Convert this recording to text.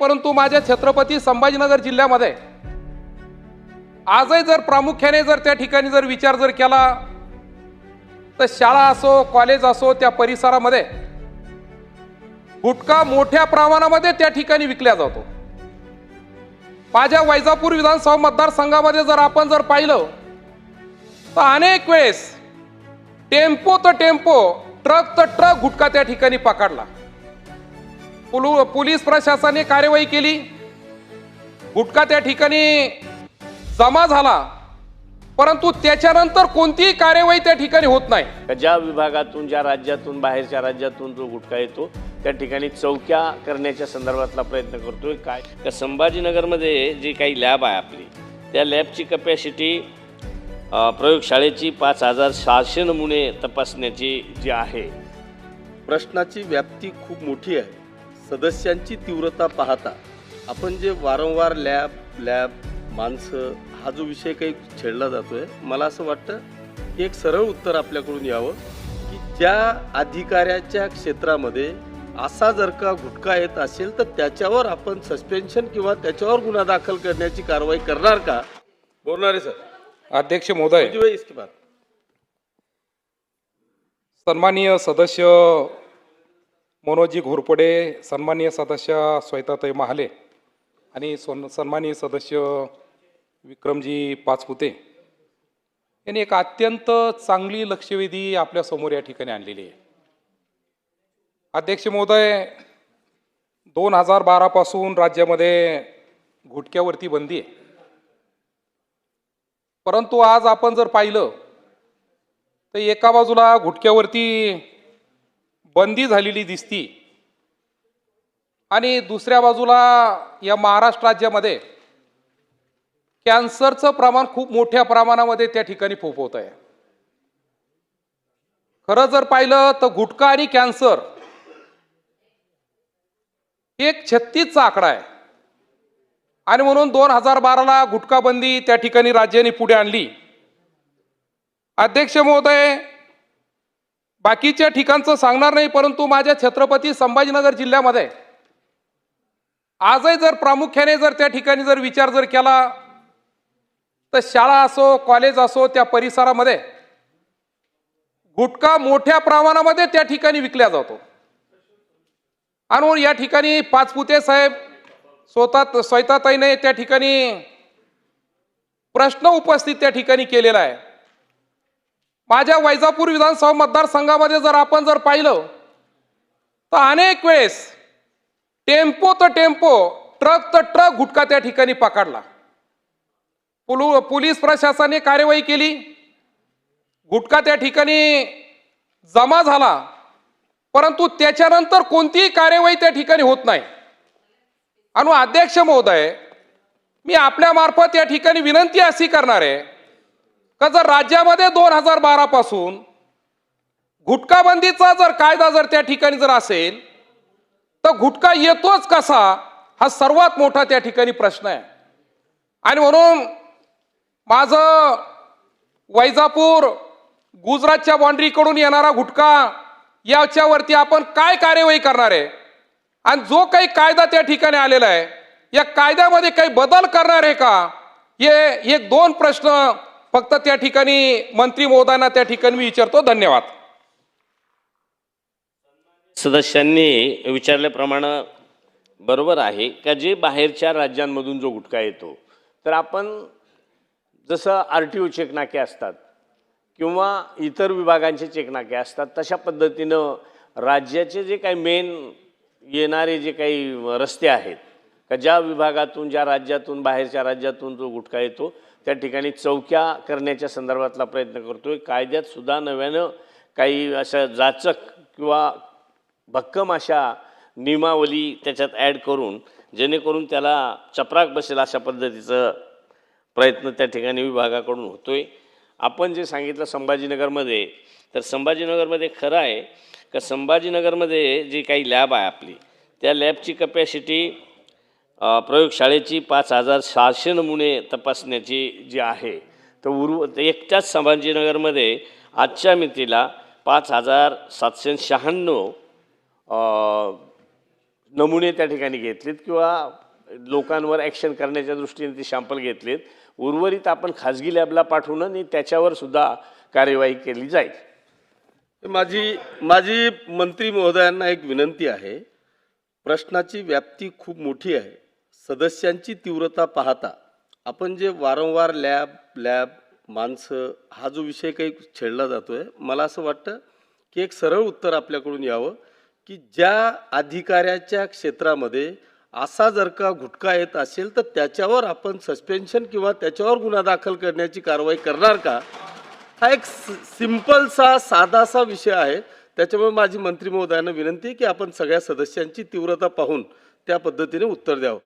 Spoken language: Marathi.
परंतु माझ्या छत्रपती संभाजीनगर जिल्ह्यामध्ये आजही जर प्रामुख्याने जर त्या ठिकाणी जर विचार जर केला तर शाळा असो कॉलेज असो त्या परिसरामध्ये गुटखा मोठ्या प्रमाणामध्ये त्या ठिकाणी विकल्या जातो. माझ्या वैजापूर विधानसभा मतदारसंघामध्ये जर आपण जर पाहिलं तर अनेक वेळेस टेम्पो तर टेम्पो ट्रक तर ट्रक गुटखा त्या ठिकाणी पकडला. पोलीस प्रशासनाने कार्यवाही केली. गुटखा त्या ठिकाणी जमा झाला. परंतु त्याच्यानंतर कोणतीही कार्यवाही त्या ठिकाणी होत नाही. का ज्या विभागातून ज्या राज्यातून बाहेरच्या राज्यातून जो गुटखा येतो त्या ठिकाणी चौक्या करण्याच्या संदर्भातला प्रयत्न करतोय. काय? का संभाजीनगरमध्ये जी काही लॅब आहे आपली त्या लॅबची कपॅसिटी प्रयोगशाळेची पाच हजार सहाशे नमुने तपासण्याची जी आहे प्रश्नाची व्याप्ती खूप मोठी आहे. सदस्यांची तीव्रता पाहता आपण जे वारंवार लॅब लॅब माणसं हा जो विषय काही छेडला जातोय मला असं वाटतं की एक सरळ उत्तर आपल्याकडून यावं की ज्या अधिकाऱ्याच्या क्षेत्रामध्ये असा जर का गुटखा येत असेल तर त्याच्यावर आपण सस्पेन्शन किंवा त्याच्यावर गुन्हा दाखल करण्याची कारवाई करणार का? बोलणारे सर. अध्यक्ष महोदय. इसके बाद. सन्माननीय सदस्य मनोजी घोरपडे सन्माननीय सदस्य श्वेताताई महाले आणि सोन सन्माननीय सदस्य विक्रमजी पाचपुते यांनी एक अत्यंत चांगली लक्षवेधी आपल्यासमोर या ठिकाणी आणलेली आहे. अध्यक्ष महोदय दोन हजार बारापासून राज्यामध्ये घुटक्यावरती बंदी आहे. परंतु आज आपण जर पाहिलं तर एका बाजूला घुटक्यावरती बंदी झालेली दिसती. आणि दुसऱ्या बाजूला या महाराष्ट्र राज्यामध्ये कॅन्सरचं प्रमाण खूप मोठ्या प्रमाणामध्ये त्या ठिकाणी फोफवत आहे. खरं जर पाहिलं तर गुटखा आणि कॅन्सर एक छत्तीसचा आकडा आहे. आणि म्हणून दोन हजार बाराला गुटखा बंदी त्या ठिकाणी राज्याने पुढे आणली. अध्यक्ष महोदय बाकीच्या ठिकाणचं सांगणार नाही परंतु माझ्या छत्रपती संभाजीनगर जिल्ह्यामध्ये आजही जर प्रामुख्याने जर त्या ठिकाणी जर विचार जर केला तर शाळा असो कॉलेज असो त्या परिसरामध्ये गुटखा मोठ्या प्रमाणामध्ये त्या ठिकाणी विकल्या जातो. आणि या ठिकाणी पाचपुते साहेब स्वतः स्वयताताईने त्या ठिकाणी प्रश्न उपस्थित त्या ठिकाणी केलेला आहे. माझ्या वैजापूर विधानसभा मतदारसंघामध्ये जर आपण जर पाहिलं तर अनेक वेळेस टेम्पो तर टेम्पो ट्रक तर ट्रक गुटखा त्या ठिकाणी पकडला. पुलु पोलीस प्रशासनाने कार्यवाही केली. गुटखा त्या ठिकाणी जमा झाला. परंतु त्याच्यानंतर कोणतीही कार्यवाही त्या ठिकाणी होत नाही. आणि अध्यक्ष महोदय मी आपल्यामार्फत या ठिकाणी विनंती अशी करणार आहे का जर राज्यामध्ये दोन हजार बारा पासून गुटखाबंदीचा जर कायदा जर त्या ठिकाणी जर असेल तर गुटखा येतोच कसा? हा सर्वात मोठा त्या ठिकाणी प्रश्न आहे. आणि म्हणून माझं वैजापूर गुजरातच्या बाँड्रीकडून येणारा गुटखा याच्यावरती आपण काय कार्यवाही करणार आहे? आणि जो काही कायदा त्या ठिकाणी आलेला आहे या कायद्यामध्ये काही बदल करणार आहे का? हे एक दोन प्रश्न फक्त त्या ठिकाणी मंत्री महोदयांना त्या ठिकाणी मी विचारतो धन्यवाद. सदस्यांनी विचारल्याप्रमाणे बरोबर आहे का जे बाहेरच्या राज्यांमधून जो गुटखा येतो तर आपण जसं आर टी ओ चेकनाके असतात किंवा इतर विभागांचे चेकनाके असतात तशा पद्धतीनं राज्याचे जे काही मेन येणारे जे काही रस्ते आहेत का ज्या विभागातून ज्या राज्यातून बाहेरच्या राज्यातून जो गुटखा येतो त्या ठिकाणी चौक्या करण्याच्या संदर्भातला प्रयत्न करतोय. कायद्यात सुद्धा नव्यानं काही अशा जाचक किंवा भक्कम अशा नियमावली त्याच्यात ॲड करून जेणेकरून त्याला चपराक बसेल अशा पद्धतीचं प्रयत्न त्या ठिकाणी विभागाकडून होतो आहे आपण जे सांगितलं संभाजीनगरमध्ये तर संभाजीनगरमध्ये खरं आहे का? संभाजीनगरमध्ये जी काही लॅब आहे आपली त्या लॅबची कपॅसिटी प्रयोगशाळेची पाच हजार सहाशे नमुने तपासण्याची जी आहे तर उर्व एकट्याच संभाजीनगरमध्ये आजच्या मितीला पाच हजार सातशे शहाण्णव नमुने त्या ठिकाणी घेतलेत किंवा लोकांवर ॲक्शन करण्याच्या दृष्टीने ते शॅम्पल घेतलेत. उर्वरित आपण खाजगी लॅबला पाठवून आणि त्याच्यावर सुद्धा कार्यवाही केली जाईल. माझी माझी मंत्री महोदयांना एक विनंती आहे. प्रश्नाची व्याप्ती खूप मोठी आहे. सदस्यांची तीव्रता पाहता आपण जे वारंवार लॅब लॅब माणसं हा जो विषय काही छेडला जातो आहे मला असं वाटतं की एक सरळ उत्तर आपल्याकडून यावं की ज्या अधिकाऱ्याच्या क्षेत्रामध्ये असा जर का घुटका येत असेल तर त्याच्यावर आपण सस्पेन्शन किंवा त्याच्यावर गुन्हा दाखल करण्याची कारवाई करणार का? हा एक सि- सिंपलसा साधासा विषय आहे. त्याच्यामुळे माझी मंत्री महोदयांना विनंती आहे की आपण सगळ्या सदस्यांची तीव्रता पाहून त्या पद्धतीने उत्तर द्यावं.